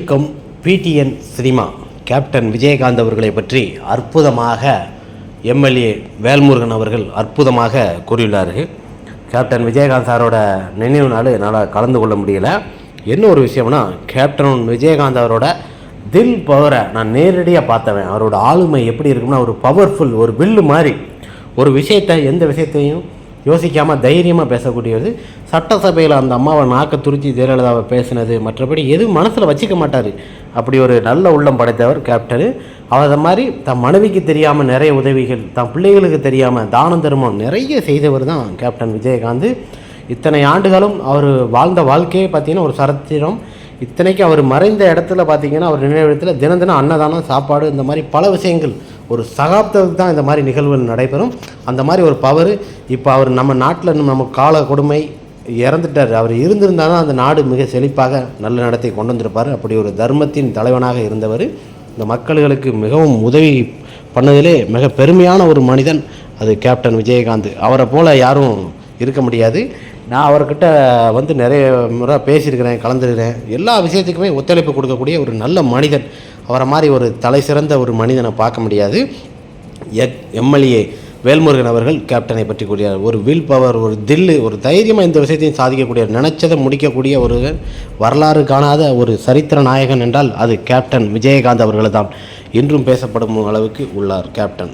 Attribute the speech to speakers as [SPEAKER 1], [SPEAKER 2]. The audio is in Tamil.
[SPEAKER 1] இருக்கும் பிடிஎன் சினிமா. கேப்டன் விஜயகாந்த் அவர்களை பற்றி அற்புதமாக எம்எல்ஏ வேல்முருகன் அவர்கள் அற்புதமாக கூறியுள்ளார்கள். கேப்டன் விஜயகாந்த் சாரோட நினைவு நாள் என்னால் கலந்து கொள்ள முடியல. என்ன ஒரு விஷயம்னா கேப்டன் விஜயகாந்த் அவரோட தில் பவரை நான் நேரடியாக பார்த்தவன். அவரோட ஆளுமை எப்படி இருக்கும்னா ஒரு பவர்ஃபுல் ஒரு வில்லு மாதிரி. ஒரு விஷயத்தை எந்த விஷயத்தையும் யோசிக்காமல் தைரியமாக பேசக்கூடியது. சட்டசபையில் அந்த அம்மாவை நாக்க துருச்சி ஜெயலலிதாவை பேசினது மற்றபடி எதுவும் மனசில் வச்சுக்க மாட்டார். அப்படி ஒரு நல்ல உள்ளம் படைத்தவர் கேப்டனு அவர் மாதிரி தன் மனைவிக்கு தெரியாமல் நிறைய உதவிகள் தன் பிள்ளைகளுக்கு தெரியாமல் தானம் தர்மம் நிறைய செய்தவர் தான் கேப்டன் விஜயகாந்த். இத்தனை ஆண்டுகளும் அவர் வாழ்ந்த வாழ்க்கையே பார்த்திங்கன்னா ஒரு சரத்திரம். இத்தனைக்கு அவர் மறைந்த இடத்துல பார்த்தீங்கன்னா அவர் நினைவிடத்தில் தினம் தினம் அன்னதானம் சாப்பாடு இந்த மாதிரி பல விஷயங்கள் ஒரு சகாப்தத்துக்கு தான் இந்த மாதிரி நிகழ்வுகள் நடைபெறும். அந்த மாதிரி ஒரு பவர் இப்போ அவர் நம்ம நாட்டில் நம்ம கால கொடுமை இறந்துட்டார். அவர் இருந்திருந்தால் தான் அந்த நாடு மிக செழிப்பாக நல்ல நடத்தை கொண்டு வந்திருப்பார். அப்படி ஒரு தர்மத்தின் தலைவனாக இருந்தவர் இந்த மக்களுக்கு மிகவும் உதவி பண்ணதிலே மிக பெருமையான ஒரு மனிதன். அது கேப்டன் விஜயகாந்த். அவரை போல் யாரும் இருக்க முடியாது. நான் அவர்கிட்ட வந்து நிறைய முறை பேசியிருக்கிறேன் கலந்துருக்கிறேன். எல்லா விஷயத்துக்குமே ஒத்துழைப்பு கொடுக்கக்கூடிய ஒரு நல்ல மனிதன் அவரை மாதிரி ஒரு தலை சிறந்த ஒரு மனிதனை பார்க்க முடியாது. எக் எம்எல்ஏ வேல்முருகன் அவர்கள் கேப்டனை பற்றி கூடிய ஒரு வில் பவர் ஒரு தில்லு ஒரு தைரியமாக இந்த விஷயத்தையும் சாதிக்கக்கூடிய நினைச்சதை முடிக்கக்கூடிய ஒரு வரலாறு காணாத ஒரு சரித்திர நாயகன் என்றால் அது கேப்டன் விஜயகாந்த் அவர்கள் தான் இன்றும் பேசப்படும் அளவுக்கு உள்ளார் கேப்டன்.